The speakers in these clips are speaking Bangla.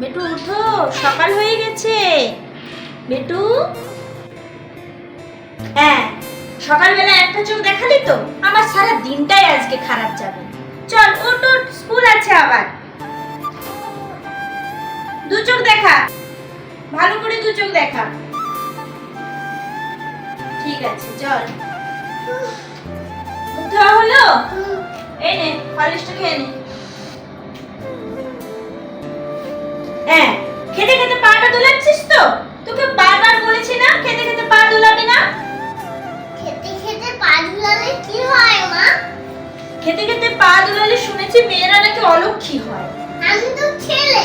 বেটু, উঠো, সকাল হয়ে গেছে। বেটু? হ্যাঁ সকালবেলা একটা চোখ দেখালি তো? আমার সারা দিনটাই আজকে খারাপ যাবে। চল, উঠ উঠ, স্কুল আছে আবার। দু চোখ দেখা। ভালো করে দু চোখ দেখা। ঠিক আছে, চল। ধোয়া হলো এই নে হলিসটা খেয়ে নে। হ্যাঁ খেতে খেতে পাটা দোলাচ্ছিস তো? তোকে বারবার বলেছি না খেতে খেতে পা দোলাবি না? খেতে খেতে পা ঝুলালে কি হয় মা? খেতে খেতে পা দোলালে শুনেছি মেয়েরা নাকি অলক্ষী হয়। আমি তো ছেলে।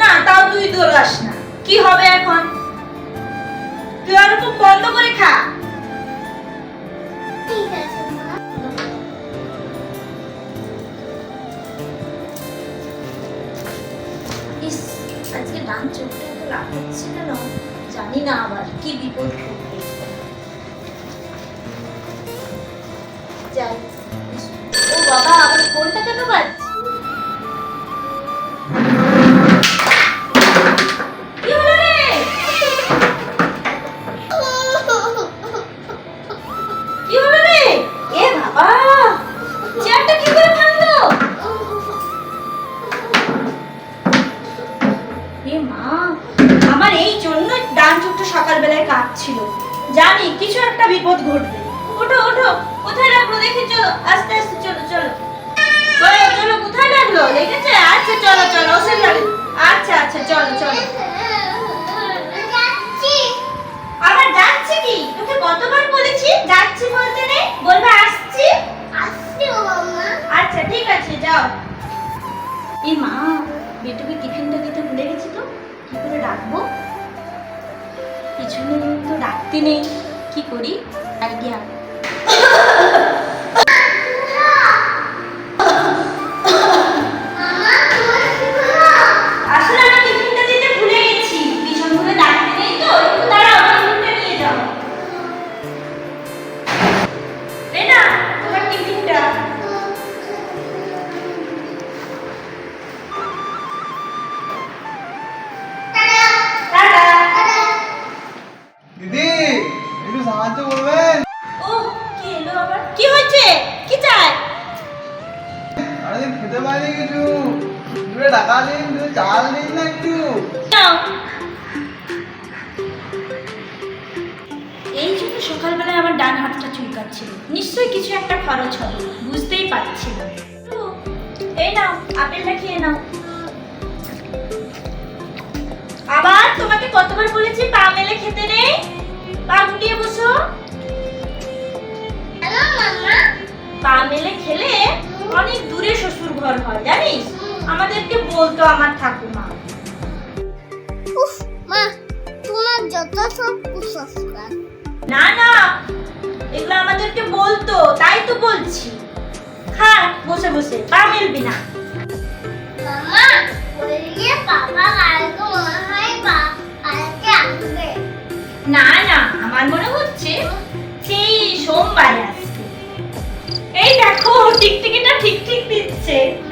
না তাও তুই দোলাস না। কি হবে এখন? তুই আর বন্ধ করে খা। আজকে ডান চোখটা এত লাভ হচ্ছে কেন জানি না আবার কি বিপদ ঘটবে কাঁপছিল জানি কিছু একটা বিপদ ঘটবে। ওঠো ওঠো কোথায় লাগল? দেখি চলো আস্তে আস্তে চলো চলো। চলো চলো কোথায় লাগল? লেগেছে আচ্ছা চলো চলো লাগে। আচ্ছা আচ্ছা চলো চলো। আবার যাচ্ছে কি? তোকে কতবার বলেছি? যাচ্ছি বলতে নেই। বলবে আসছি। আসছি আচ্ছা ঠিক আছে যাও। এই মা বেটুকে টিফিনটা দিতে ভুলে গেছি তো। কি করে ডাকবো? পিছনে তো ডাকতে নেই। কি করি? আইডিয়া খেতে কিছু দূরে টাকা দিন দূরে চাল দিন না একটু। এই জন্য সকালবেলায় আমার ডান হাতটা চুলকাচ্ছিল। নিশ্চয়ই কিছু একটা খরচ হবে বুঝতেই পারছি না এই নাও আপেলটা খেয়ে নাও। আবার তোমাকে কতবার বলেছি পা মেলে খেতে নেই? পা গুটিয়ে বসো। পা মেলে খেলে অনেক দূরে শ্বশুর ঘর হয় জানিস? আমাদেরকে বলতো আমার ঠাকুমা। উফ মা তোমার যত সব কুসংস্কার। না না এগুলো আমাদেরকে বলতো তাই তো বলছি। খা বসে বসে পা মেলবি না। মামা বললে পাপা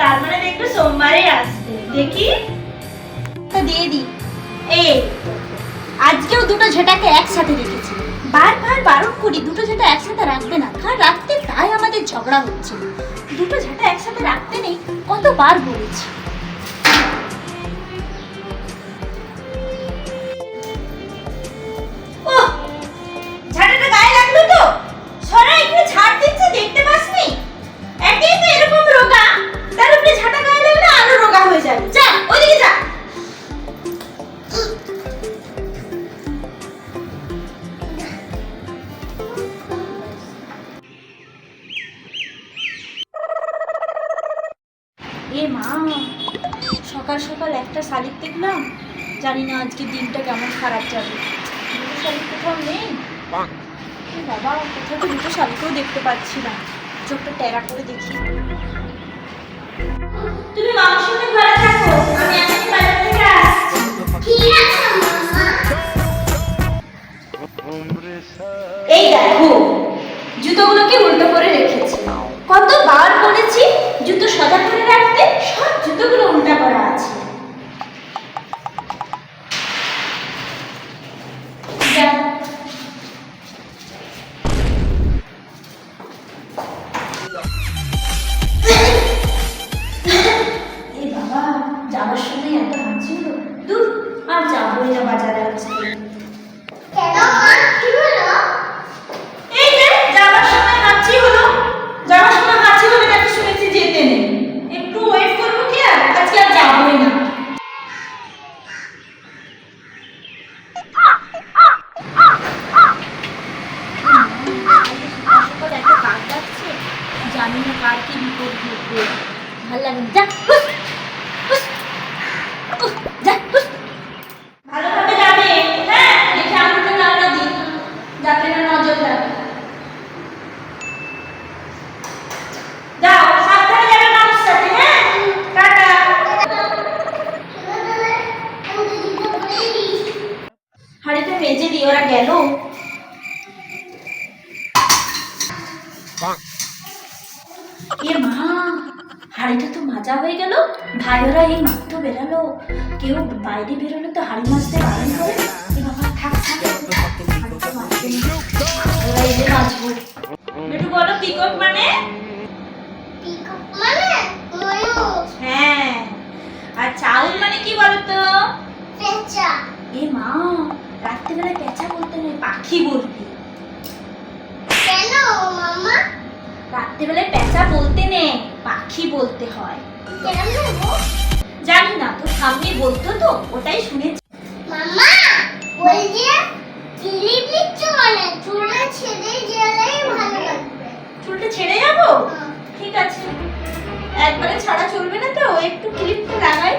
তার মানে দেখবে সোমবারে আসবে। দেখি। তো দিয়ে দি এই। আজকেও দুটো ঝেটাকে একসাথে রেখেছি। বারবার বারণ করি দুটো ঝেটা একসাথে রাখবে না। কারণ রাখতে তাই আমাদের ঝগড়া হচ্ছে। দুটো ঝেটা একসাথে রাখতে নেই কতবার বলেছি। এ মা সকাল সকাল একটা শালিক দেখলাম। জানি না আজকে দিনটা কেমন খারাপ যাবে। দুটো শালিক কোথাও নেই? বাবা কোথাও তো দুটো শালিকেও দেখতে পাচ্ছি না। চোখটা টেরা করে দেখি। তুমি মামার সঙ্গে ঘরে থাকো আমি এখন বাজার থেকে আসছি। ঠিক আছে এই দেখো জুতোগুলোকে উল্টো করে রেখেছি। কতবার বলেছি জুতো সজা করে রাখতে 你这 মাজা হয়ে গেল। ভাই ওরা এই মাত্র বেরালো। কেউ বাইরে বেরোলে তো হাড়ি মাজতে বারণ করে বাবা থাক থাক একটু বলো পিকক মানে? মানে হ্যাঁ। আর চাউল মানে কি বলতো? পেঁচা। এ মা পেঁচা বলতে নেই পাখি বলবি। কেন মামা? রাত্রিবেলায় পেঁচা বলতে নেই। পাখি বলতে হয়। জানি না তো সামনে বলতো তো ওটাই শুনেছি। মামা ওই যে ক্লিপ নিচ্ছ ছেড়ে গেলেই ভালো লাগবে। চুলটা ছেড়ে যাব? ঠিক আছে। একবারে ছাড়া চলবে না তো লাগাই।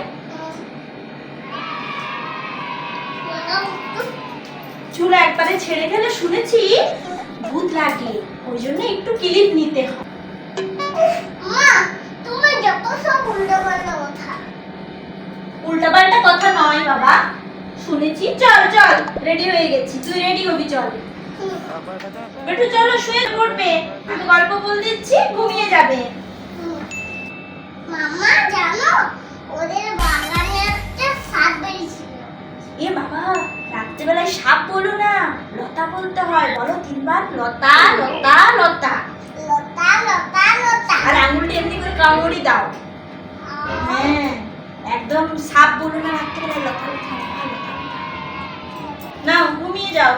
একটু। চুল একবারে ছেড়ে গেলে শুনেছি ভূত লাগে ওই জন্য একটু ক্লিপ নিতে হয়। উল্টাপাল্টা কথা। নয় বাবা। শুনেছি। চল চল রেডি হয়ে গেছি। তুই রেডি হবি চল। একটু চলো শুয়ে পড়বে। একটু গল্প বল দিচ্ছি ঘুমিয়ে যাবে। মামা জানো ওদের বাগানে একটা সাপ বেরিয়েছিল এ বাবা রাত্রেবেলায় সাপ বলো না লতা বলতে হয়। বলো তিনবার লতা লতা লতা। আর আঙুলটা এমনি করে কামড়ি দাও। হ্যাঁ একদম সাপ বলো না হাত থেকে নাও, ঘুমিয়ে যাও।